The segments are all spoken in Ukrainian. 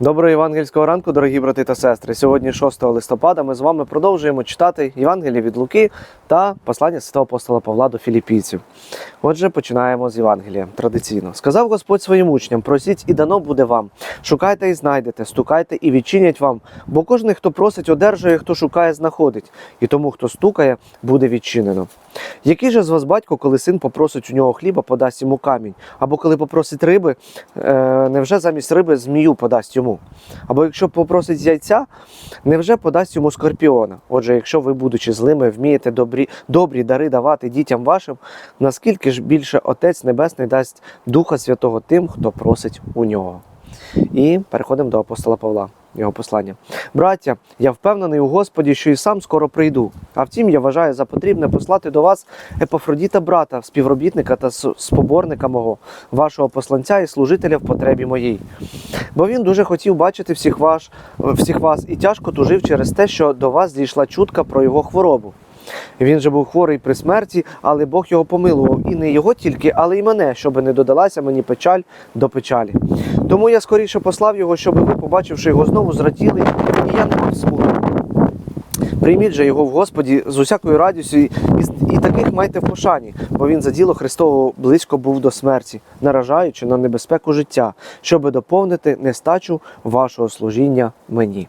Доброго євангельського ранку, дорогі брати та сестри. Сьогодні 6 листопада ми з вами продовжуємо читати Євангеліє від Луки та послання святого апостола Павла до філіппійців. Отже, починаємо з Євангелія традиційно. Сказав Господь своїм учням: просіть і дано буде вам. Шукайте і знайдете, стукайте і відчинять вам. Бо кожен, хто просить, одержує, хто шукає, знаходить, і тому, хто стукає, буде відчинено. Який же з вас батько, коли син попросить у нього хліба, подасть йому камінь, або коли попросить риби, е, невже замість риби змію подасть йому? Або якщо попросить яйця, невже подасть йому скорпіона? Отже, якщо ви, будучи злими, вмієте добрі, добрі дари давати дітям вашим, наскільки ж більше Отець Небесний дасть Духа Святого тим, хто просить у нього? І переходимо до апостола Павла, його послання. Браття, я впевнений у Господі, що і сам скоро прийду. А втім, я вважаю за потрібне послати до вас Епафродіта брата, співробітника та споборника мого, вашого посланця і служителя в потребі моїй. Бо він дуже хотів бачити всіх, ваш, всіх вас і тяжко тужив через те, що до вас зійшла чутка про його хворобу. Він же був хворий при смерті, але Бог його помилував, і не його тільки, але й мене, щоб не додалася мені печаль до печалі. Тому я скоріше послав його, щоб ви, побачивши його знову, зраділи, і я не мав смутку. Прийміть же його в Господі з усякою радістю, і, і, таких майте в пошані, бо він за діло Христового близько був до смерті, наражаючи на небезпеку життя, щоби доповнити нестачу вашого служіння мені.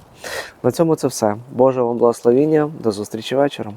На цьому це все. Боже вам благословіння. До зустрічі вечором.